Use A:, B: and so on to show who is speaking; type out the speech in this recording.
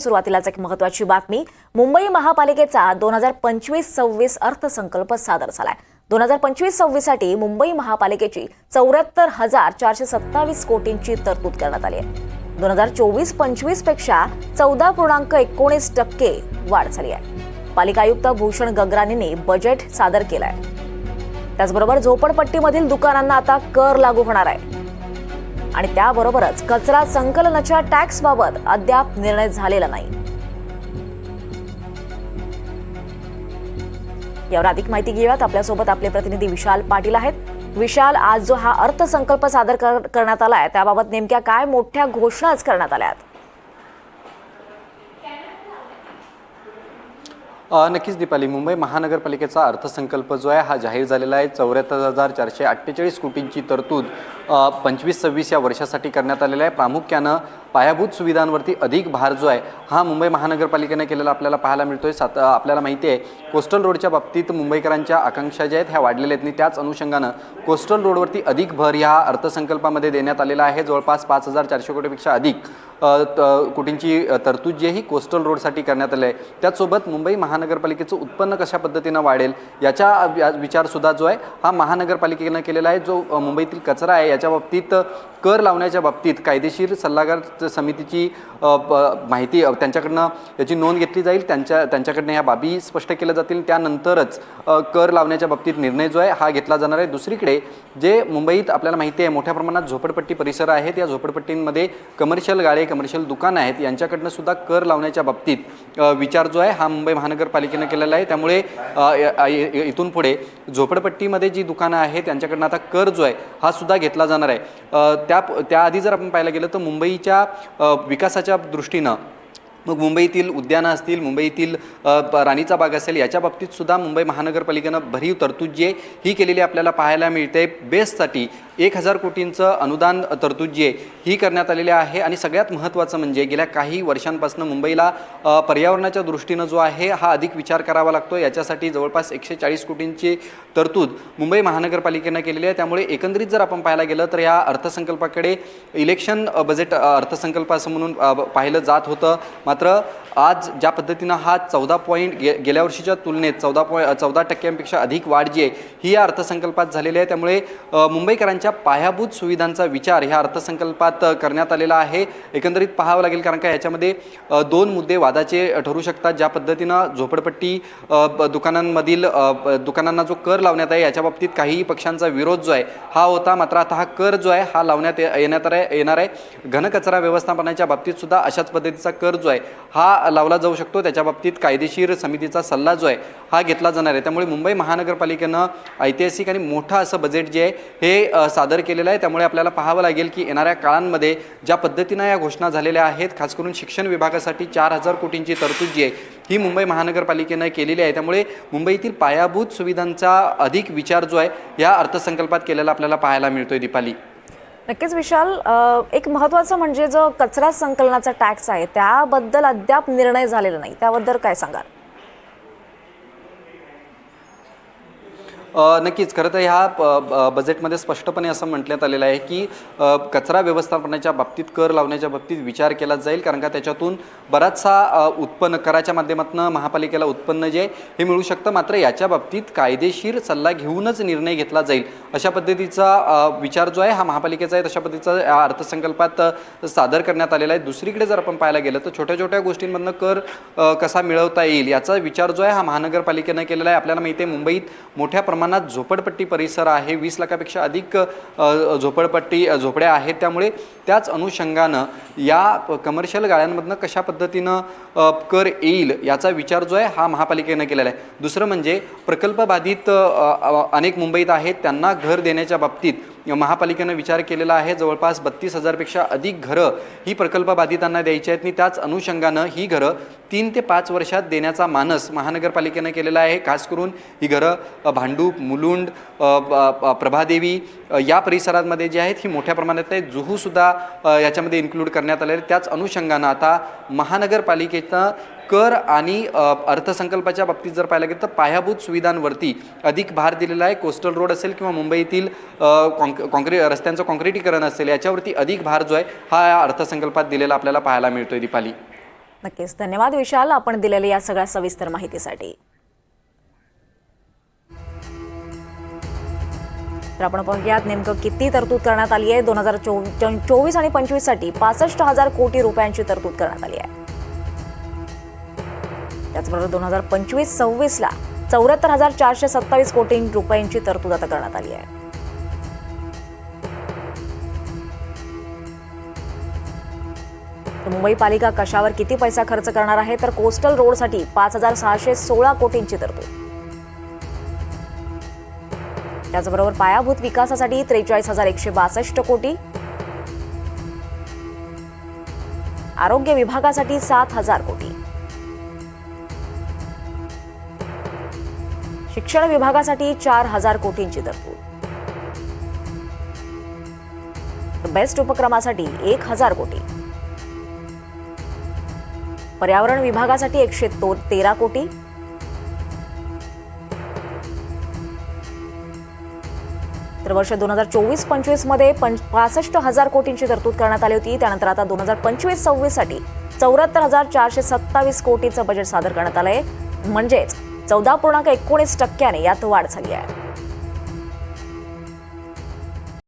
A: सुरुवातीलाच एक महत्वाची बातमी. मुंबई महापालिकेचा दोन हजार पंचवीस सव्वीस अर्थसंकल्प सादर झालाय. दोन हजार पंचवीस सव्वीससाठी मुंबई महापालिकेची चौऱ्याहत्तर हजार चारशे सत्तावीस कोटींची तरतूद करण्यात आली आहे. दोन हजार चोवीस पंचवीसपेक्षा चौदा पूर्णांक एकोणीस टक्के वाढ झाली आहे. पालिका आयुक्त भूषण गगरानीने बजेट सादर केलंय. त्याचबरोबर झोपडपट्टीमधील दुकानांना आता कर लागू होणार आहे. आणि त्याबरोबरच कचरा संकलनाच्या टॅक्सबाबत अद्याप निर्णय झालेला नाही. यावर अधिक माहिती घेऊयात. आपल्यासोबत आपले प्रतिनिधी विशाल पाटील आहेत. विशाल आज जो हा अर्थसंकल्प सादर कर- करण्यात आलाय त्याबाबत नेमक्या काय मोठ्या घोषणाच करण्यात आल्या आहेत
B: अ, नक्कीच दीपाली मुंबई महानगरपालिकेचा अर्थसंकल्प जो आहे हा जाहीर झालेला आहे. चौऱ्याहत्तर हजार चारशे अठ्ठेचाळीस कोटींची तरतूद पंचवीस सव्वीस या वर्षासाठी करण्यात आलेला आहे. प्रामुख्यानं पायाभूत सुविधांवरती अधिक भार जो आहे हा मुंबई महानगरपालिकेने केलेला आपल्याला पाहायला मिळतो आहे सात आपल्याला माहिती आहे कोस्टल रोडच्या बाबतीत मुंबईकरांच्या आकांक्षा ज्या आहेत ह्या वाढलेल्या आहेत आणि त्याच अनुषंगानं कोस्टल रोडवरती अधिक भर ह्या अर्थसंकल्पामध्ये देण्यात आलेला आहे. जवळपास पाच हजार चारशे कोटीपेक्षा अधिक कोटींची तरतूद जी आहे ही कोस्टल रोडसाठी करण्यात आली आहे. त्याचसोबत मुंबई महानगरपालिकेचं उत्पन्न कशा पद्धतीनं वाढेल याच्या विचारसुद्धा जो आहे हा महानगरपालिकेनं केलेला आहे. जो मुंबईतील कचरा आहे याच्या बाबतीत कर लावण्याच्या बाबतीत कायदेशीर सल्लागार समितीची माहिती त्यांच्याकडनं याची नोंद घेतली जाईल त्यांच्या त्यांच्याकडनं ह्या बाबी स्पष्ट केल्या जातील. त्यानंतरच कर लावण्याच्या बाबतीत निर्णय जो आहे हा घेतला जाणार आहे. दुसरीकडे जे मुंबईत आपल्याला माहिती आहे मोठ्या प्रमाणात झोपडपट्टी परिसर आहेत. या झोपडपट्टींमध्ये कमर्शियल गाळे कमर्शियल दुकानं आहेत. यांच्याकडनं सुद्धा कर लावण्याच्या बाबतीत विचार जो आहे हा मुंबई महानगरपालिकेनं केलेला आहे. त्यामुळे इथून पुढे झोपडपट्टीमध्ये जी दुकानं आहेत त्यांच्याकडनं आता कर जो आहे हा सुद्धा घेतला जाणार आहे. त्या त्याआधी जर आपण पाहायला गेलं तर मुंबईच्या विकासाच्या दृष्टीनं मग मुंबईतील उद्यानं असतील मुंबईतील राणीचा बाग असेल याच्या बाबतीत सुद्धा मुंबई महानगरपालिकेनं भरीव तरतूद जी आहे ही केलेली आपल्याला पाहायला मिळते. बेस्टसाठी एक हजार कोटींचं अनुदान तरतूद जी आहे ही करण्यात आलेली आहे आणि सगळ्यात महत्त्वाचं म्हणजे गेल्या काही वर्षांपासून मुंबईला पर्यावरणाच्या दृष्टीनं जो आहे हा अधिक विचार करावा लागतो. याच्यासाठी जवळपास एकशे चाळीस कोटींची तरतूद मुंबई महानगरपालिकेनं केलेली आहे. त्यामुळे एकंदरीत जर आपण पाहायला गेलं तर या अर्थसंकल्पाकडे इलेक्शन बजेट अर्थसंकल्प असं म्हणून पाहिलं जात होतं. मात्र आज ज्या पद्धतीनं हा चौदा पॉईंट गे गेल्या वर्षीच्या तुलनेत चौदा पॉईंट चौदा टक्क्यांपेक्षा अधिक वाढ जी आहे ही या अर्थसंकल्पात झालेली आहे. त्यामुळे मुंबईकरांच्या मुंबईकरांच्या पायाभूत सुविधांचा विचार ह्या अर्थसंकल्पात करण्यात आलेला आहे. एकंदरीत पाहावं लागेल कारण का याच्यामध्ये दोन मुद्दे वादाचे ठरू शकतात. ज्या पद्धतीनं झोपडपट्टी दुकानांमधील दुकानांना जो कर लावण्यात आहे याच्या बाबतीत काही पक्षांचा विरोध जो आहे हा होता. मात्र आता हा कर जो आहे हा लावण्यात येण्यात येणार आहे. घनकचरा व्यवस्थापनाच्या बाबतीत सुद्धा अशाच पद्धतीचा कर जो आहे हा लावला जाऊ शकतो. त्याच्या बाबतीत कायदेशीर समितीचा सल्ला जो आहे हा घेतला जाणार आहे. त्यामुळे मुंबई महानगरपालिकेनं ऐतिहासिक आणि मोठं असं बजेट जे आहे हे सादर केलेलं आहे. त्यामुळे आपल्याला पाहावं लागेल की येणाऱ्या काळांमध्ये ज्या पद्धतीनं या घोषणा झालेल्या आहेत खास करून शिक्षण विभागासाठी चार हजार कोटींची तरतूद जी आहे ही मुंबई महानगरपालिकेनं केलेली आहे. त्यामुळे मुंबईतील पायाभूत सुविधांचा अधिक विचार जो आहे या अर्थसंकल्पात केलेला आपल्याला पाहायला मिळतोय दीपाली.
A: नक्कीच विशाल एक महत्वाचं म्हणजे जो कचरा संकलनाचा टॅक्स आहे त्याबद्दल अद्याप निर्णय झालेला नाही. त्याबद्दल काय सांगाल?
B: नक्कीच. खरं तर ह्या ब- बजेटमध्ये स्पष्टपणे असं म्हटण्यात आलेलं आहे की कचरा व्यवस्थापनाच्या बाबतीत कर लावण्याच्या बाबतीत विचार केला जाईल कारण का त्याच्यातून बराचसा उत्पन्न कराच्या माध्यमातून महापालिकेला उत्पन्न जे हे मिळू शकतं. मात्र याच्या बाबतीत कायदेशीर सल्ला घेऊनच निर्णय घेतला जाईल. अशा पद्धतीचा विचार जो आहे हा महापालिकेचा आहे. तशा पद्धतीचा या अर्थसंकल्पात सादर करण्यात आलेला आहे. दुसरीकडे जर आपण पाहायला गेलं तर छोट्या छोट्या गोष्टींमधनं कर कसा मिळवता येईल याचा विचार जो आहे हा महानगरपालिकेनं केलेला आहे. आपल्याला माहिती आहे मुंबईत मोठ्या प्रमाणात झोपडपट्टी परिसर आहे. वीस लाखापेक्षा अधिक झोपडपट्टी झोपड्या आहेत. त्यामुळे त्याच अनुषंगानं या कमर्शियल गाड्यांमधनं कशा पद्धतीनं कर येईल याचा विचार जो आहे हा महापालिकेनं केलेला आहे. दुसरं म्हणजे प्रकल्पबाधित अनेक मुंबईत आहेत. त्यांना घर देण्याच्या बाबतीत महापालिकेनं विचार केलेला आहे जवळपास बत्तीस हजारपेक्षा अधिक घरं ही प्रकल्पबाधितांना द्यायची आहेत. आणि त्याच अनुषंगानं ही घरं तीन ते पाच वर्षात देण्याचा मानस महानगरपालिकेनं केलेला आहे. खास करून ही घरं भांडूप मुलुंड प्रभादेवी या परिसरांमध्ये जी आहेत ही मोठ्या प्रमाणात आहेत. जुहूसुद्धा याच्यामध्ये इन्क्लूड करण्यात आलेले आहेत. त्याच अनुषंगानं आता महानगरपालिकेचं कर आणि अर्थसंकल्पाच्या बाबतीत जर पाहायला गेलं तर पायाभूत सुविधांवरती अधिक भार दिलेला आहे. कोस्टल रोड असेल किंवा मुंबईतील अ, कॉन्क कॉन्क्री रस्त्यांचं कॉन्क्रिटीकरण असेल याच्यावरती अधिक भार जो आहे हा या अर्थसंकल्पात दिलेला आपल्याला पाहायला मिळतोय दीपाली.
A: नक्कीच. धन्यवाद विशाल आपण दिलेल्या या सगळ्या सविस्तर माहितीसाठी. तर आपण पाहूयात नेमकं किती तरतूद करण्यात आली आहे. दोन हजार चोवीस आणि पंचवीससाठी पासष्ट हजार कोटी रुपयांची तरतूद करण्यात आली आहे. त्याचबरोबर दोन हजार पंचवीस सव्वीसला चौऱ्याहत्तर हजार चारशे सत्तावीस कोटी रुपयांची तरतूद आता करण्यात आली आहे. मुंबई पालिका कशावर किती पैसा खर्च करणार आहे? तर कोस्टल रोडसाठी पाच हजार सहाशे सोळा कोटींची तरतूद. त्याचबरोबर पायाभूत विकासासाठी त्रेचाळीस हजार एकशे बासष्ट कोटी. आरोग्य विभागासाठी सात हजार कोटी. शिक्षण विभागासाठी चार हजार कोटींची तरतूद. बेस्ट उपक्रमासाठी एक हजार कोटी. पर्यावरण विभागासाठी एकशे तो तेरा कोटी. तर वर्ष दोन हजार चोवीस पंचवीसमध्ये पंच पासष्ट हजार कोटींची तरतूद करण्यात आली होती. त्यानंतर आता दोन हजार पंचवीस सव्वीससाठी चौऱ्याहत्तर हजार चारशे सत्तावीस कोटीचं बजेट सादर करण्यात आलंय. म्हणजेच चौदा पूर्णांक एकोणीस टक्क्याने यात वाढ झाली आहे.